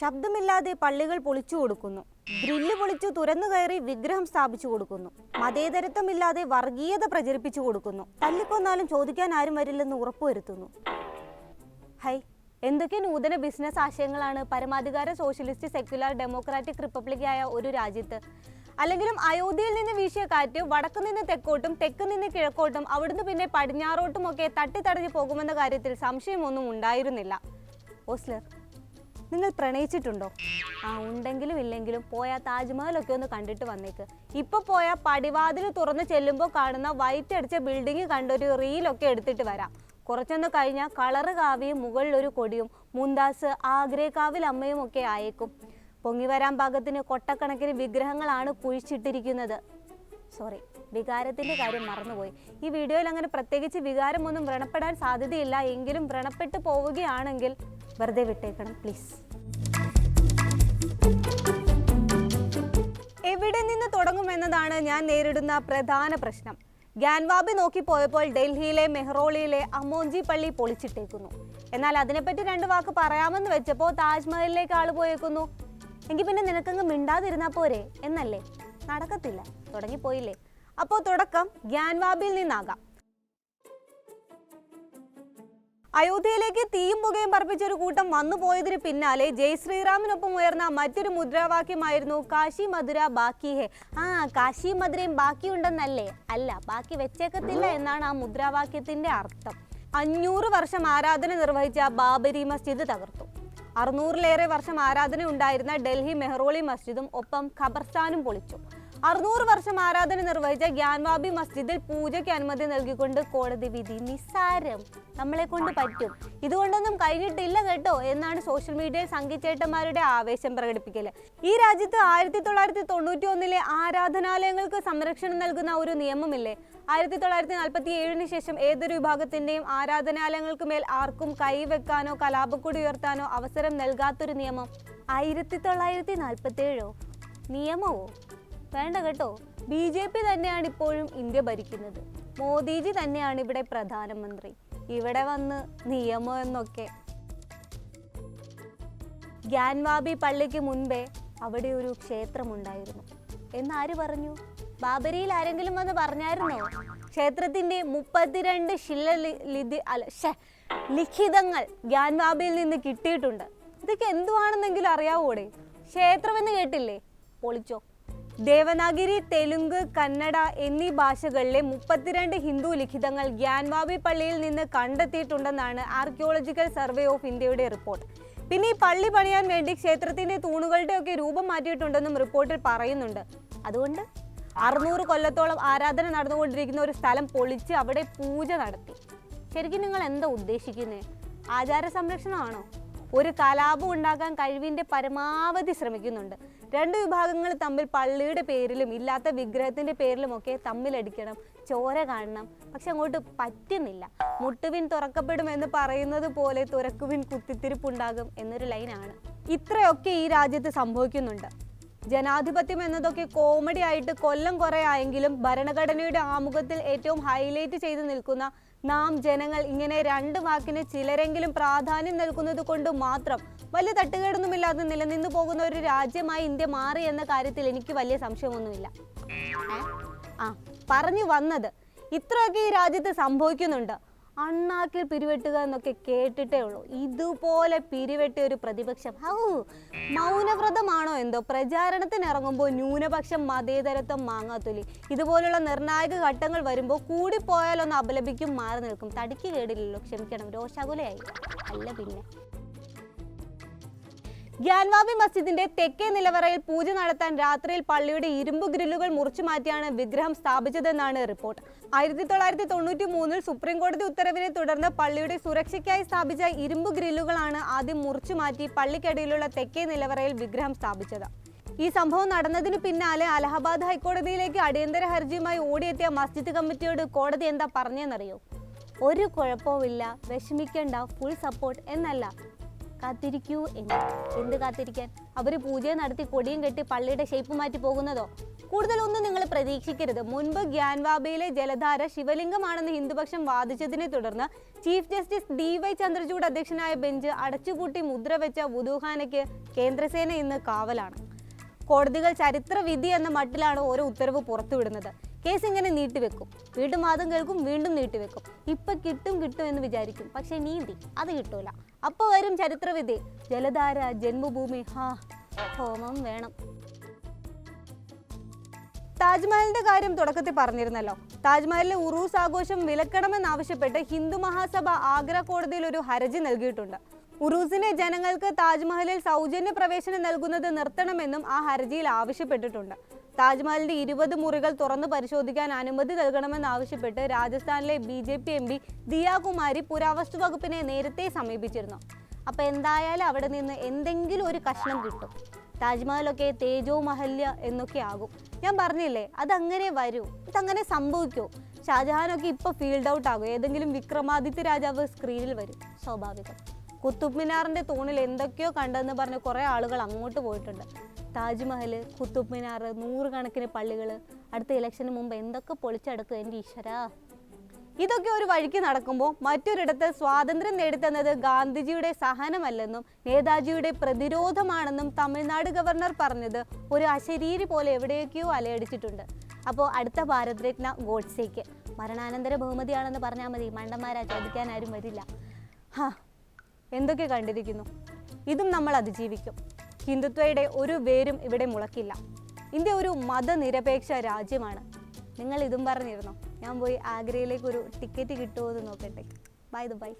ശബ്ദമില്ലാതെ പള്ളികൾ പൊളിച്ചു കൊടുക്കുന്നു. ഗ്രില്ല് പൊളിച്ചു തുരന്നു കയറി വിഗ്രഹം സ്ഥാപിച്ചു കൊടുക്കുന്നു. മതേതരത്വമില്ലാതെ വർഗീയത പ്രചരിപ്പിച്ചു കൊടുക്കുന്നു. തല്ലിക്കൊന്നാലും ചോദിക്കാൻ ആരും വരില്ലെന്ന് ഉറപ്പുവരുത്തുന്നു. ഹൈ എന്തൊക്കെ നൂതന ബിസിനസ് ആശയങ്ങളാണ് പരമാധികാര സോഷ്യലിസ്റ്റ് സെക്യുലർ ഡെമോക്രാറ്റിക് റിപ്പബ്ലിക്കായ ഒരു രാജ്യത്ത്? അല്ലെങ്കിലും അയോധ്യയിൽ നിന്ന് വീശിയ കാറ്റ് വടക്കു നിന്ന് തെക്കോട്ടും തെക്ക് നിന്ന് കിഴക്കോട്ടും അവിടുന്ന് പിന്നെ പടിഞ്ഞാറോട്ടും ഒക്കെ തട്ടിത്തടഞ്ഞു പോകുമെന്ന കാര്യത്തിൽ സംശയമൊന്നും ഉണ്ടായിരുന്നില്ല. ഓസ്ലർ നിങ്ങൾ പ്രണയിച്ചിട്ടുണ്ടോ? ആ ഉണ്ടെങ്കിലും ഇല്ലെങ്കിലും പോയ താജ്മഹലൊക്കെ ഒന്ന് കണ്ടിട്ട് വന്നേക്ക്. ഇപ്പൊ പോയ പടിവാതിൽ തുറന്ന് ചെല്ലുമ്പോൾ കാണുന്ന വൈറ്റ് അടിച്ച ബിൽഡിംഗ് കണ്ടൊരു റീലൊക്കെ എടുത്തിട്ട് വരാം. കുറച്ചൊന്ന് കഴിഞ്ഞാൽ കളറ് കാവിയും മുകളിലൊരു കൊടിയും മുന്താസ് ആഗ്രേക്കാവിൽ അമ്മയും ഒക്കെ ആയേക്കും. പൊങ്ങി വരാൻ പാകത്തിന് കൊട്ടക്കണക്കിന് വിഗ്രഹങ്ങളാണ് കുഴിച്ചിട്ടിരിക്കുന്നത്. സോറി വികാരത്തിന്റെ കാര്യം മറന്നുപോയി. ഈ വീഡിയോയിൽ അങ്ങനെ പ്രത്യേകിച്ച് വികാരമൊന്നും വ്രണപ്പെടാൻ സാധ്യതയില്ല. എങ്കിലും വ്രണപ്പെട്ടു പോവുകയാണെങ്കിൽ വെറുതെ വിട്ടേക്കണം പ്ലീസ് എവിടെ നിന്ന് തുടങ്ങുമെന്നതാണ് ഞാൻ നേരിടുന്ന പ്രധാന പ്രശ്നം. ഗ്യാൻവാബി നോക്കി പോയപ്പോൾ ഡൽഹിയിലെ മെഹ്റോളിയിലെ അമോഞ്ചി പള്ളി പൊളിച്ചിട്ടേക്കുന്നു. എന്നാൽ അതിനെപ്പറ്റി രണ്ട് വാക്ക് പറയാമെന്ന് വെച്ചപ്പോൾ താജ്മഹലിലേക്ക് ആൾ പോയേക്കുന്നു. എങ്കിൽ പിന്നെ നിനക്കങ്ങ് മിണ്ടാതിരുന്നാ പോരെ? എന്നല്ലേ? നടക്കത്തില്ല. തുടങ്ങിപ്പോയില്ലേ? അപ്പോൾ തുടക്കം ഗ്യാൻവാബിയിൽ നിന്നാകാം. അയോധ്യയിലേക്ക് തീയും പുകയും പറപ്പിച്ച ഒരു കൂട്ടം വന്നു പോയതിന് പിന്നാലെ ജയ് ശ്രീറാമിനൊപ്പം ഉയർന്ന മറ്റൊരു മുദ്രാവാക്യമായിരുന്നു കാശി മധുര ബാക്കി ഹെ ആ കാശി മധുരയും ബാക്കിയുണ്ടെന്നല്ലേ? അല്ല ബാക്കി വെച്ചേക്കത്തില്ല എന്നാണ് ആ മുദ്രാവാക്യത്തിന്റെ അർത്ഥം. അഞ്ഞൂറ് വർഷം ആരാധന നിർവഹിച്ച ബാബരി മസ്ജിദ് തകർത്തു. അറുന്നൂറിലേറെ വർഷം ആരാധന ഉണ്ടായിരുന്ന ഡൽഹി മെഹ്റോളി മസ്ജിദും ഒപ്പം ഖബർസ്ഥാനും പൊളിച്ചു. അറുന്നൂറ് വർഷം ആരാധന നിർവഹിച്ച ഗ്യാൻവാബി മസ്ജിദിൽ പൂജയ്ക്ക് അനുമതി നൽകിക്കൊണ്ട് കോടതി വിധി നിസ്സാരം. നമ്മളെ കൊണ്ട് പറ്റും. ഇതുകൊണ്ടൊന്നും കഴിഞ്ഞിട്ടില്ല കേട്ടോ എന്നാണ് സോഷ്യൽ മീഡിയയിൽ സംഘിച്ചേട്ടന്മാരുടെ ആവേശം പ്രകടിപ്പിക്കൽ ഈ രാജ്യത്ത് ആയിരത്തി തൊള്ളായിരത്തി തൊണ്ണൂറ്റി ഒന്നിലെ ആരാധനാലയങ്ങൾക്ക് സംരക്ഷണം നൽകുന്ന ഒരു നിയമമില്ലേ? ആയിരത്തി തൊള്ളായിരത്തി നാൽപ്പത്തി ഏഴിന് ശേഷം ഏതൊരു വിഭാഗത്തിന്റെയും ആരാധനാലയങ്ങൾക്ക് മേൽ ആർക്കും കൈവെക്കാനോ കലാപക്കൊടി ഉയർത്താനോ അവസരം നൽകാത്തൊരു നിയമം ആയിരത്തി തൊള്ളായിരത്തി നാൽപ്പത്തി ഏഴോ നിയമമോ? വേണ്ട കേട്ടോ. ബി ജെ പി തന്നെയാണ് ഇപ്പോഴും ഇന്ത്യ ഭരിക്കുന്നത്. മോദിജി തന്നെയാണ് ഇവിടെ പ്രധാനമന്ത്രി. ഇവിടെ വന്ന് നിയമം എന്നൊക്കെ. ഗ്യാൻവാബി പള്ളിക്ക് മുൻപേ അവിടെ ഒരു ക്ഷേത്രമുണ്ടായിരുന്നു. എന്നാര് പറഞ്ഞു? ബാബരിയിൽ ആരെങ്കിലും വന്ന് പറഞ്ഞായിരുന്നോ? ക്ഷേത്രത്തിന്റെ മുപ്പത്തിരണ്ട് ശിലലിധി അല്ല ലിഖിതങ്ങൾ ഗ്യാൻവാബിയിൽ നിന്ന് കിട്ടിയിട്ടുണ്ട്. ഇതൊക്കെ എന്തുവാണെന്നെങ്കിലും അറിയാവൂടെ? ക്ഷേത്രമെന്ന് കേട്ടില്ലേ? പൊളിച്ചോ. ദേവനാഗിരി തെലുങ്ക് കന്നഡ എന്നീ ഭാഷകളിലെ മുപ്പത്തിരണ്ട് ഹിന്ദു ലിഖിതങ്ങൾ ഗ്യാൻവാബി പള്ളിയിൽ നിന്ന് കണ്ടെത്തിയിട്ടുണ്ടെന്നാണ് ആർക്കിയോളജിക്കൽ സർവേ ഓഫ് ഇന്ത്യയുടെ റിപ്പോർട്ട് പിന്നെ ഈ പള്ളി പണിയാൻ വേണ്ടി ക്ഷേത്രത്തിന്റെ തൂണുകളുടെ ഒക്കെ രൂപം മാറ്റിയിട്ടുണ്ടെന്നും റിപ്പോർട്ടിൽ പറയുന്നുണ്ട്. അതുകൊണ്ട് അറുന്നൂറ് കൊല്ലത്തോളം ആരാധന നടന്നുകൊണ്ടിരിക്കുന്ന ഒരു സ്ഥലം പൊളിച്ച് അവിടെ പൂജ നടത്തി. ശരിക്കും നിങ്ങൾ എന്താ ഉദ്ദേശിക്കുന്നത് ആചാര സംരക്ഷണമാണോ? ഒരു കലാപം ഉണ്ടാക്കാൻ കഴിവിന്റെ പരമാവധി ശ്രമിക്കുന്നുണ്ട്. രണ്ട് വിഭാഗങ്ങൾ തമ്മിൽ പള്ളിയുടെ പേരിലും ഇല്ലാത്ത വിഗ്രഹത്തിന്റെ പേരിലുമൊക്കെ തമ്മിലടിക്കണം ചോര കാണണം. പക്ഷെ അങ്ങോട്ട് പറ്റുന്നില്ല. മുട്ടുവിൻ തുറക്കപ്പെടും എന്ന് പറയുന്നത് പോലെ തുറക്കുവിൻ കുത്തിത്തിരിപ്പുണ്ടാകും എന്നൊരു ലൈനാണ്. ഇത്രയൊക്കെ ഈ രാജ്യത്ത് സംഭവിക്കുന്നുണ്ട്. ജനാധിപത്യം എന്നതൊക്കെ കോമഡി ആയിട്ട് കൊല്ലം കുറേ ആയെങ്കിലും ഭരണഘടനയുടെ ആമുഖത്തിൽ ഏറ്റവും ഹൈലൈറ്റ് ചെയ്ത് നിൽക്കുന്ന നാം ജനങ്ങൾ ഇങ്ങനെ രണ്ട് വാക്കിന് ചിലരെങ്കിലും പ്രാധാന്യം നൽകുന്നത് കൊണ്ട് മാത്രം വലിയ തട്ടുകേടൊന്നുമില്ലാതെ നിലനിന്നു പോകുന്ന ഒരു രാജ്യമായി ഇന്ത്യ മാറി എന്ന കാര്യത്തിൽ എനിക്ക് വലിയ സംശയമൊന്നുമില്ല. ആ പറഞ്ഞു വന്നത് ഇത്രയൊക്കെ ഈ രാജ്യത്ത് സംഭവിക്കുന്നുണ്ട്. അണ്ണാക്കിൽ പിരിവെട്ടുക എന്നൊക്കെ കേട്ടിട്ടേ ഉള്ളൂ. ഇതുപോലെ പിരിവെട്ടിയ ഒരു പ്രതിപക്ഷം. ഹൗ മൗനവ്രതമാണോ എന്തോ? പ്രചാരണത്തിന് ഇറങ്ങുമ്പോൾ ന്യൂനപക്ഷം മതേതരത്വം മാങ്ങാത്തൊലി. ഇതുപോലുള്ള നിർണായക ഘട്ടങ്ങൾ വരുമ്പോൾ കൂടിപ്പോയാലൊന്ന് അപലപിക്കും മാറി നിൽക്കും. തടിക്ക് കേടില്ലല്ലോ. ക്ഷമിക്കണം രോഷാകുലയായി. അല്ല പിന്നെ. ഗ്യാൻവാബി മസ്ജിദിന്റെ തെക്കേ നിലവറയിൽ പൂജ നടത്താൻ രാത്രിയിൽ പള്ളിയുടെ ഇരുമ്പ് ഗ്രില്ലുകൾ മുറിച്ചു മാറ്റിയാണ് വിഗ്രഹം സ്ഥാപിച്ചതെന്നാണ് റിപ്പോർട്ട്. ആയിരത്തി തൊള്ളായിരത്തി തൊണ്ണൂറ്റി മൂന്നിൽ സുപ്രീംകോടതി ഉത്തരവിനെ തുടർന്ന് പള്ളിയുടെ സുരക്ഷയ്ക്കായി സ്ഥാപിച്ച ഇരുമ്പ് ഗ്രില്ലുകളാണ് ആദ്യം മുറിച്ചു മാറ്റി പള്ളിക്കടിയിലുള്ള തെക്കേ നിലവറയിൽ വിഗ്രഹം സ്ഥാപിച്ചത്. ഈ സംഭവം നടന്നതിന് പിന്നാലെ അലഹബാദ് ഹൈക്കോടതിയിലേക്ക് അടിയന്തര ഹർജിയുമായി ഓടിയെത്തിയ മസ്ജിദ് കമ്മിറ്റിയോട് കോടതി എന്താ പറഞ്ഞെന്നറിയോ? ഒരു കുഴപ്പവുമില്ല വിഷമിക്കേണ്ട ഫുൾ സപ്പോർട്ട് എന്നല്ല. കാത്തിരിക്കൂ എന്ന്. എന്ത് കാത്തിരിക്കാൻ? അവർ പൂജ നടത്തി കൊടിയും കെട്ടി പള്ളിയുടെ ഷേപ്പ് മാറ്റി പോകുന്നതോ? കൂടുതലൊന്നും നിങ്ങൾ പ്രതീക്ഷിക്കരുത്. മുൻപ് ഗ്യാൻവാബയിലെ ജലധാര ശിവലിംഗമാണെന്ന് ഹിന്ദുപക്ഷം വാദിച്ചതിനെ തുടർന്ന് chief justice D Y Chandrachud അധ്യക്ഷനായ ബെഞ്ച് അടച്ചുപൂട്ടി മുദ്ര വെച്ച വുദൂഖാനയ്ക്ക് കേന്ദ്രസേന ഇന്ന് കാവലാണ്. കോടതികൾ ചരിത്ര വിധി എന്ന മട്ടിലാണ് ഓരോ ഉത്തരവ് പുറത്തുവിടുന്നത്. കേസ് ഇങ്ങനെ നീട്ടിവെക്കും വീണ്ടും വാദം കേൾക്കും വീണ്ടും നീട്ടിവെക്കും ഇപ്പൊ കിട്ടും കിട്ടും എന്ന് വിചാരിക്കും. പക്ഷെ നീന്തി അത് കിട്ടൂല. അപ്പൊ വരും ചരിത്രവിധി. ജലധാര ജന്മഭൂമി ഹാ ഹോമം വേണം. താജ്മഹലിന്റെ കാര്യം തുടക്കത്തിൽ പറഞ്ഞിരുന്നല്ലോ. താജ്മഹലിലെ ഉറൂസ് ആഘോഷം വിലക്കണമെന്നാവശ്യപ്പെട്ട് ഹിന്ദു മഹാസഭ ആഗ്ര കോടതിയിൽ ഒരു ഹർജി നൽകിയിട്ടുണ്ട്. ഉറൂസിനെ ജനങ്ങൾക്ക് താജ്മഹലിൽ സൗജന്യ പ്രവേശനം നൽകുന്നത് നിർത്തണമെന്നും ആ ഹർജിയിൽ ആവശ്യപ്പെട്ടിട്ടുണ്ട്. താജ്മഹലിന്റെ ഇരുപത് മുറികൾ തുറന്ന് പരിശോധിക്കാൻ അനുമതി നൽകണമെന്നാവശ്യപ്പെട്ട് രാജസ്ഥാനിലെ B J P M P Diya Kumari പുരാവസ്തു വകുപ്പിനെ നേരത്തെ സമീപിച്ചിരുന്നു. അപ്പൊ എന്തായാലും അവിടെ നിന്ന് എന്തെങ്കിലും ഒരു കഷ്ണം കിട്ടും. താജ്മഹലൊക്കെ തേജോ മഹല്യ എന്നൊക്കെ ആകും. ഞാൻ പറഞ്ഞില്ലേ അതങ്ങനെ വരൂ ഇതങ്ങനെ സംഭവിക്കൂ. ഷാജഹാനൊക്കെ ഇപ്പൊ ഫീൽഡ് ഔട്ട് ആകും. ഏതെങ്കിലും വിക്രമാദിത്യ രാജാവ് സ്ക്രീനിൽ വരും സ്വാഭാവികം. കുത്തുബ് മിനാറിന്റെ തൂണിൽ എന്തൊക്കെയോ കണ്ടെന്ന് പറഞ്ഞ് കുറേ ആളുകൾ അങ്ങോട്ട് പോയിട്ടുണ്ട്. താജ്മഹൽ കുത്തുബ് മിനാർ നൂറുകണക്കിന് പള്ളികൾ അടുത്ത ഇലക്ഷന് മുമ്പ് എന്തൊക്കെ പൊളിച്ചടക്കും എന്റെ ഈശ്വരാ. ഇതൊക്കെ ഒരു വഴിക്ക് നടക്കുമ്പോൾ മറ്റൊരിടത്ത് സ്വാതന്ത്ര്യം നേടിത്തന്നത് ഗാന്ധിജിയുടെ സഹനമല്ലെന്നും നേതാജിയുടെ പ്രതിരോധമാണെന്നും തമിഴ്നാട് ഗവർണർ പറഞ്ഞത് ഒരു അശരീരി പോലെ എവിടെയൊക്കെയോ അലയടിച്ചിട്ടുണ്ട്. അപ്പോൾ അടുത്ത ഭാരത് രത്ന ഗോഡ്സേക്ക്. മരണാനന്തര ബഹുമതിയാണെന്ന് പറഞ്ഞാൽ മതി. മണ്ടന്മാരാ ചോദിക്കാൻ ആരും വരില്ല. ഹാ എന്തൊക്കെ കണ്ടിരിക്കുന്നു? ഇതും നമ്മൾ അതിജീവിക്കും. ഹിന്ദുത്വയുടെ ഒരു വേരും ഇവിടെ മുളക്കില്ല. ഇന്ത്യ ഒരു മതനിരപേക്ഷ രാജ്യമാണ്. നിങ്ങൾ ഇതും പറഞ്ഞിരുന്നു? ഞാൻ പോയി ആഗ്രയിലേക്ക് ഒരു ടിക്കറ്റ് കിട്ടുമോ എന്ന് നോക്കട്ടെ. By the by